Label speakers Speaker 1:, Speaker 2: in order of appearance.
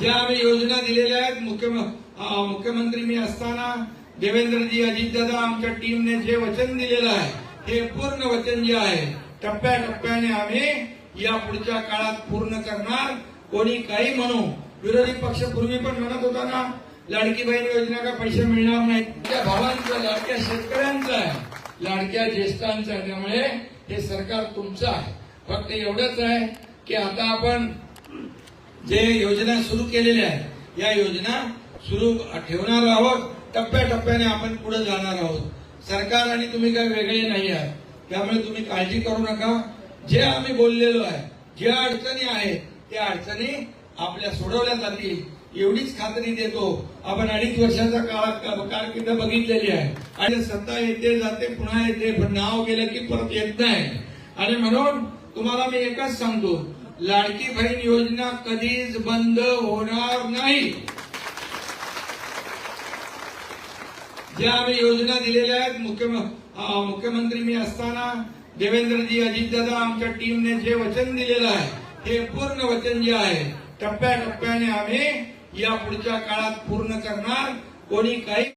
Speaker 1: ज्या आम्ही योजना दिलेल्या आहेत मुख्यम- मुख्यमंत्री मी असताना देवेंद्रजी अजितदादा आमच्या टीमने जे वचन दिलेलं आहे हे पूर्ण वचन जे आहे टप्प्याटप्प्याने आम्ही या पुढच्या काळात पूर्ण करणार. कोणी काही म्हणू विरोधी पक्ष पूर्वी पण म्हणत होता ना लाडकी बहीण योजना का पैसे मिळणार नाहीत? त्या भावांचं लाडक्या शेतकऱ्यांचं आहे. लाडक्या ज्येष्ठांचं आहे. त्यामुळे हे सरकार तुमचं आहे. फक्त एवढंच आहे की आता आपण जे योजना सुरू केलेल्या आहेत या योजना सुरू ठेवणार आहोत टप्प्याटप्प्याने आपण पुढे जाणार आहोत. सरकार आणि तुम्ही काही वेगळे नाही आहात. त्यामुळे तुम्ही काळजी करू नका. जे आम्ही बोललेलो आहे ज्या अडचणी आहेत त्या अडचणी आपल्या सोडवल्या जातील. एवढीच खात्री देतो आपण अडीच वर्षाचा काळात कारकिर्द बघितलेली आहे. आणि सत्ता येते जाते पुन्हा येते पण नाव गेलं की परत येत नाही. आणि म्हणून तुम्हाला मी एकच सांगतो लाडकी बहीण योजना कधीच बंद होणार नाही. ज्या आम्ही योजना दिलेल्या आहेत मुख्यमंत्री मुख्यमंत्री मी असताना देवेंद्रजी अजितदादा आमच्या टीमने जे वचन दिलेलं आहे हे पूर्ण वचन जे आहे टप्प्याटप्प्याने आम्ही या पुढच्या काळात पूर्ण करणार. कोणी काही